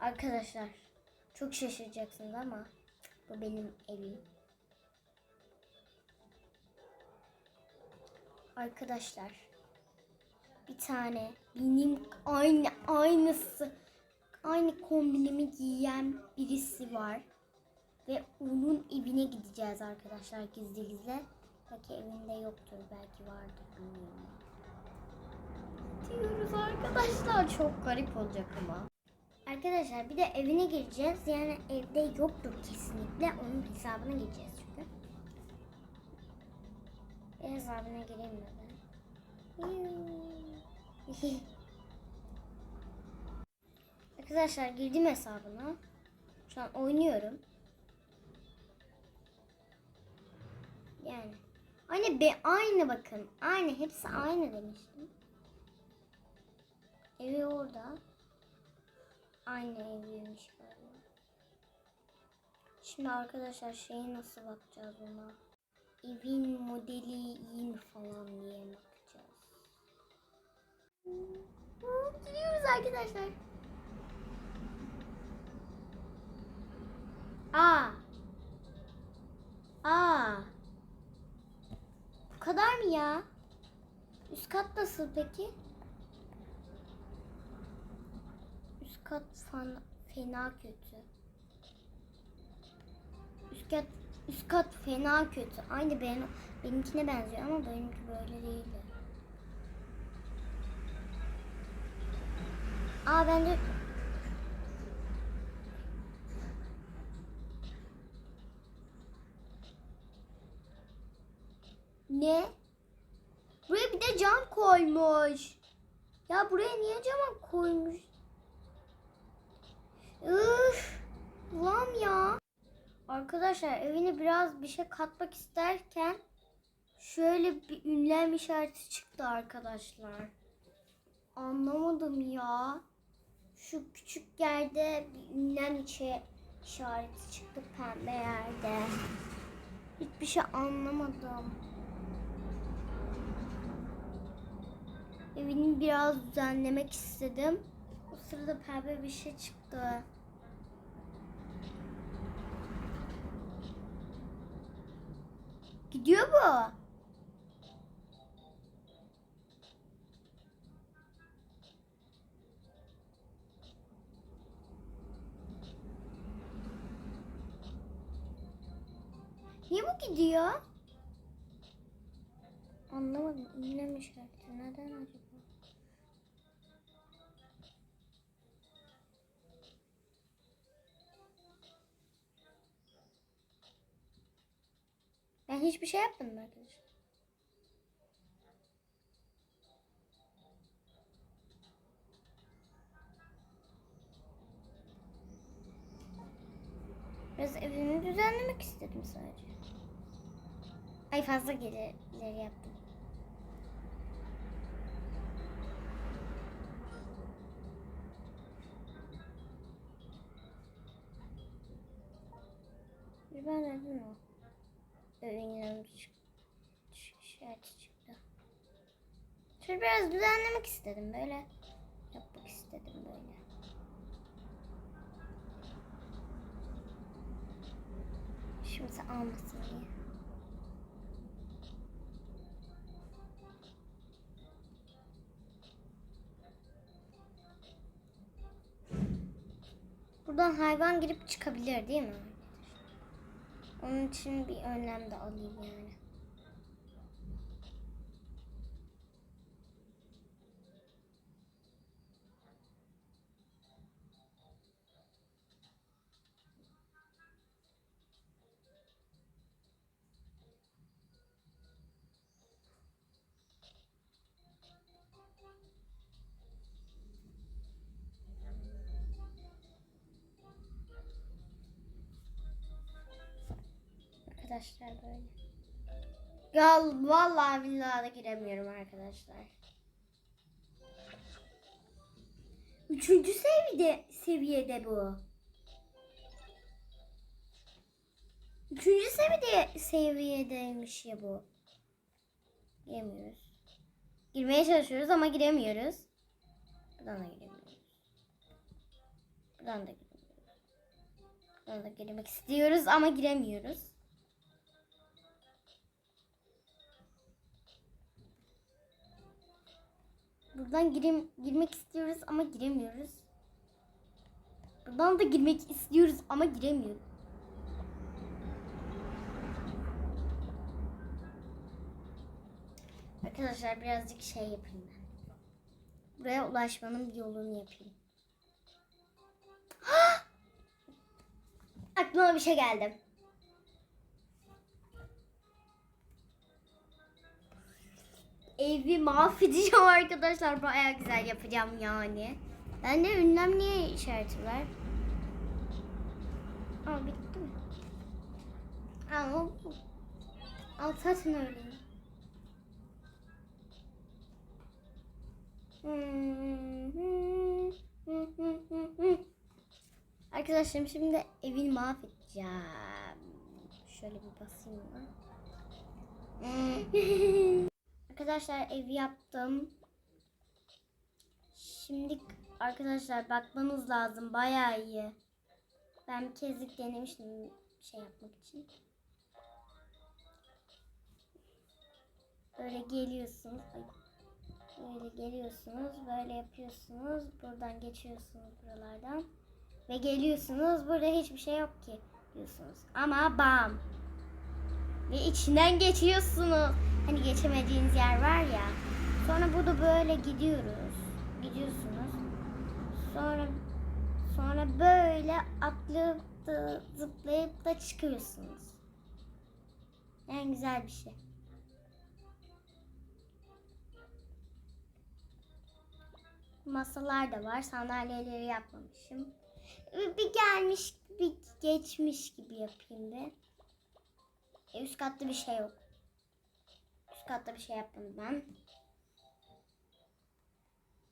Arkadaşlar çok şaşıracaksınız ama bu benim evim. Arkadaşlar bir tane benim aynı aynısı aynı kombinimi giyen birisi var. Ve onun evine gideceğiz arkadaşlar gizli gizli. Belki evinde yoktur belki vardır bilmiyorum. Diyoruz arkadaşlar çok garip olacak ama. Arkadaşlar bir de evine gireceğiz. Yani evde yoktur kesinlikle. Onun hesabına gireceğiz çünkü. E hesabına gireyim mi ben? Arkadaşlar girdim hesabına. Şu an oynuyorum. Yani. Aynı be aynı bakın. Aynı hepsi aynı demiştim. Evi orada. Aynı eviymiş galiba. Şimdi arkadaşlar şeyi nasıl bakacağız ona? Evin modeli iyi mi falan diye bakacağız. Gidiyoruz arkadaşlar. Aa. Aa. Bu kadar mı ya? Üst kat nasıl peki? Üst kat fan, fena kötü. Üst kat, üst kat fena kötü. Aynı benim, benimkine benziyor ama benimki böyle değildi. Aa bence Ne? Buraya bir de cam koymuş. Ya buraya niye cam koymuş? Üf, lan ya. Arkadaşlar evine biraz bir şey katmak isterken şöyle bir ünlem işareti çıktı arkadaşlar. Anlamadım ya. Şu küçük yerde bir ünlem işareti çıktı pembe yerde. Hiçbir şey anlamadım. Evini biraz düzenlemek istedim. Sırada pembe bir şey çıktı. Gidiyor bu. Niye bu gidiyor? Anlamadım. Ünlem işareti. Neden acaba? Hiçbir şey yapmadım arkadaşlar. Biraz evimi düzenlemek istedim sadece. Ay fazla geri ileri yaptım. Ben dedim o. Övünüyorum çık. İşareti çıktı. Şöyle biraz düzenlemek istedim böyle. Yapmak istedim böyle. Şimdi almasın diye. Buradan hayvan girip çıkabilir değil mi? Onun için bir önlem de alayım yani. Arkadaşlar böyle. Ya vallahi billahi giremiyorum arkadaşlar. Üçüncü seviyede seviyede bu. Üçüncü seviyede seviyedeymiş ya bu. Giremiyoruz. Girmeye çalışıyoruz ama giremiyoruz. Buradan da giremiyoruz. Buradan da giremiyoruz. Buradan da girmek istiyoruz ama giremiyoruz. Buradan girim, girmek istiyoruz ama giremiyoruz. Buradan da girmek istiyoruz ama giremiyoruz. Arkadaşlar birazcık şey yapayım ben. Buraya ulaşmanın bir yolunu yapayım. Aklıma bir şey geldi. Evi mahvedeceğim arkadaşlar. Baya güzel yapacağım yani. Ben de ünlem niye işareti var? Aa bitti mi? Aa oldu. Al zaten öyleyim. Arkadaşlarım şimdi evini mahvedeceğim. Şöyle bir basayım? Arkadaşlar evi yaptım. Şimdi arkadaşlar bakmanız lazım. Bayağı iyi. Ben kezlik denemiştim şey yapmak için. Böyle geliyorsunuz. Böyle geliyorsunuz. Böyle yapıyorsunuz. Buradan geçiyorsunuz buralardan. Ve geliyorsunuz. Burada hiçbir şey yok ki diyorsunuz. Ama bam. Ve içinden geçiyorsunuz. Hani geçemediğiniz yer var ya. Sonra burada böyle gidiyoruz. Gidiyorsunuz. Sonra sonra böyle atlayıp da zıplayıp da çıkıyorsunuz. En güzel bir şey. Masalar da var. Sandalyeleri yapmamışım. Bir gelmiş, bir geçmiş gibi yapayım bir. E, üst katta bir şey yok. Üst katta bir şey yapmadım ben.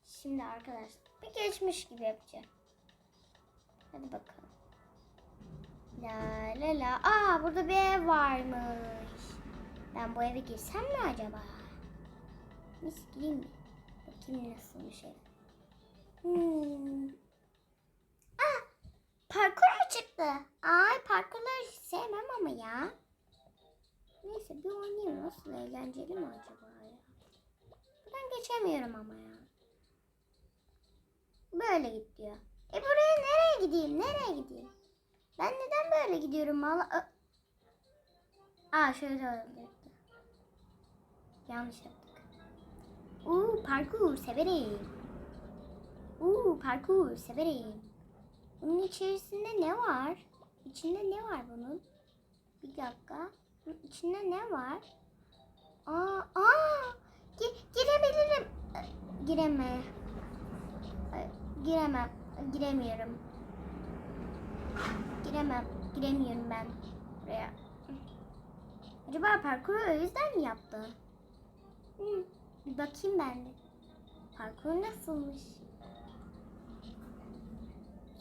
Şimdi arkadaşlar bir geçmiş gibi yapacağım. Hadi bakalım. La la la. Aa burada bir ev varmış. Ben bu eve girsem mi acaba? Mis gireyim mi? Bakayım nasıl bir şey. Hmm. Aa, parkur mu çıktı? Ay parkurları sevmem ama ya. Neyse bir oynayayım. Nasıl eğlenceli mi acaba ya? Buradan geçemiyorum ama ya. Böyle git diyor. E buraya nereye gideyim? Nereye gideyim? Ben neden böyle gidiyorum valla? Aa şöyle olacaktı. Yanlış yaptık. Uuu parkur severim. Uuu parkur severim. Bunun içerisinde ne var? İçinde ne var bunun? Bir dakika. İçinde ne var? Aa, aa, gi- girebilirim. Gireme. Giremem. Giremiyorum. Giremem. Giremiyorum ben buraya. Acaba parkuru o yüzden mi yaptı? Hı, bir bakayım ben de. Parkur nasılmış?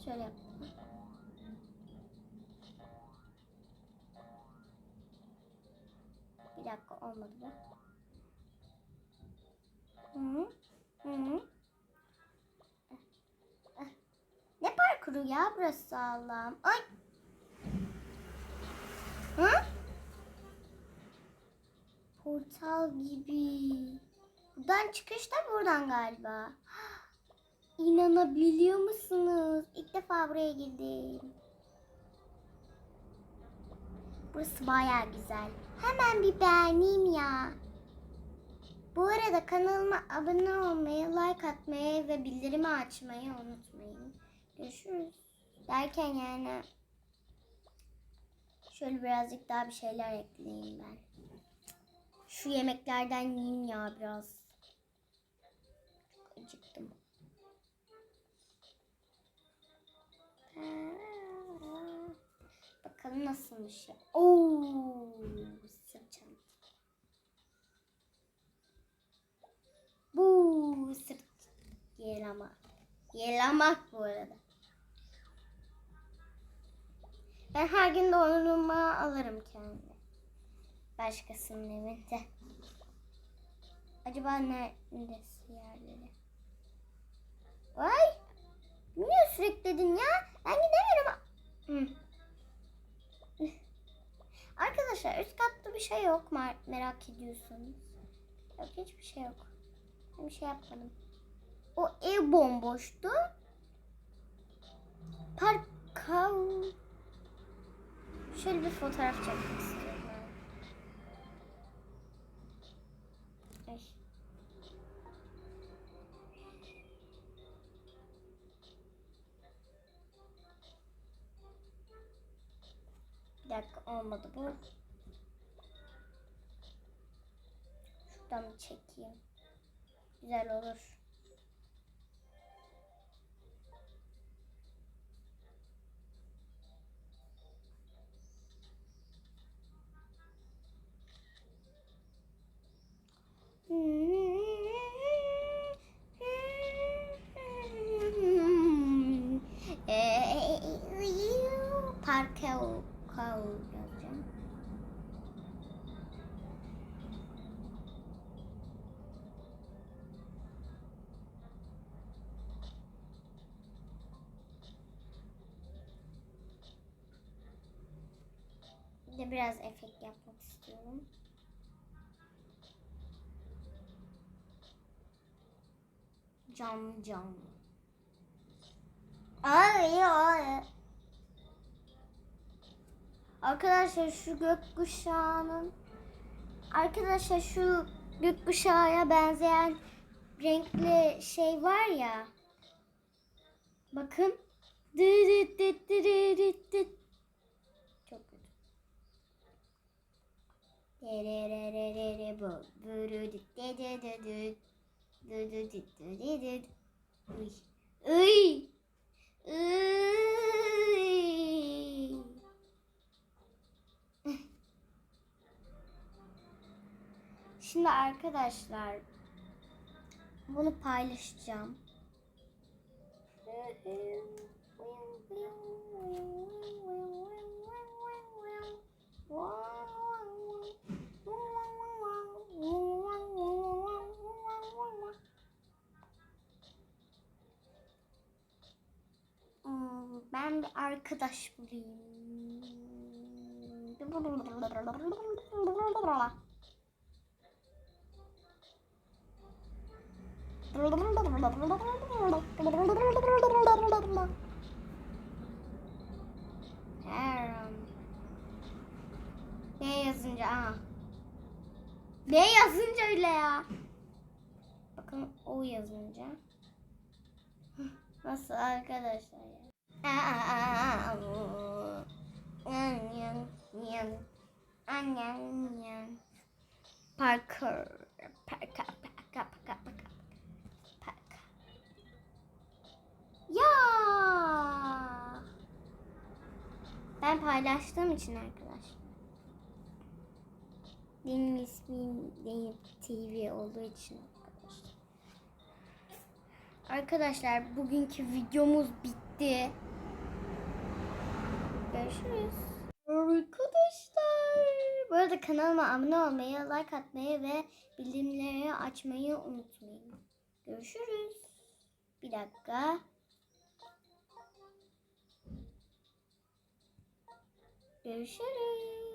Şöyle yapayım. Bir dakika olmadı be. Hı hı. Ne parkuru ya burası Allah'ım? Ay. Hı? Portal gibi. Buradan çıkış da buradan galiba. İnanabiliyor musunuz? İlk defa buraya girdim. Burası baya güzel. Hemen bir beğeneyim ya. Bu arada kanalıma abone olmayı, like atmayı ve bildirimi açmayı unutmayın. Görüşürüz. Derken yani şöyle birazcık daha bir şeyler ekleyeyim ben. Şu yemeklerden yiyeyim ya biraz. Çok acıktım. Bakalım nasılmış ya. Oo, sırt çanta. Bu sırt yelamak. Yelamak bu arada. Ben her gün dondurma alırım kendime. Başkasının evinde. Acaba neresi yerleri? Vay! Niye sürekli dedin ya? Bir şey yok mer- merak ediyorsanız. Yok hiçbir şey yok. Ben bir şey yapmadım. O ev bomboştu. Parka... Şöyle bir fotoğraf çekmek istiyorum. Ay. Bir dakika olmadı bu. Şuradan bir çekeyim. Güzel olur. De biraz efekt yapmak istiyorum. Canlı canlı. Ay ay. Arkadaşlar şu gökkuşağının Arkadaşlar şu gökkuşağıya benzeyen renkli şey var ya. Bakın. Dı dı dı dı dı dı dı. Çok kötü. Dererererere. Şimdi arkadaşlar bunu paylaşacağım. Hmm, Ben bir arkadaş bulayım. B yazınca A. B yazınca öyle ya. Bakın O yazınca. Nasıl arkadaşlar ya? Parker. Parker. Parker. Parker. Parker. Parker. Ya. Ben paylaştığım için arkadaşlar. Benim ismim Deyip TV olduğu için arkadaşlar. Arkadaşlar bugünkü videomuz bitti. Görüşürüz. Arkadaşlar. Bu arada kanalıma abone olmayı, like atmayı ve bildirimleri açmayı unutmayın. Görüşürüz. Bir dakika. Görüşürüz.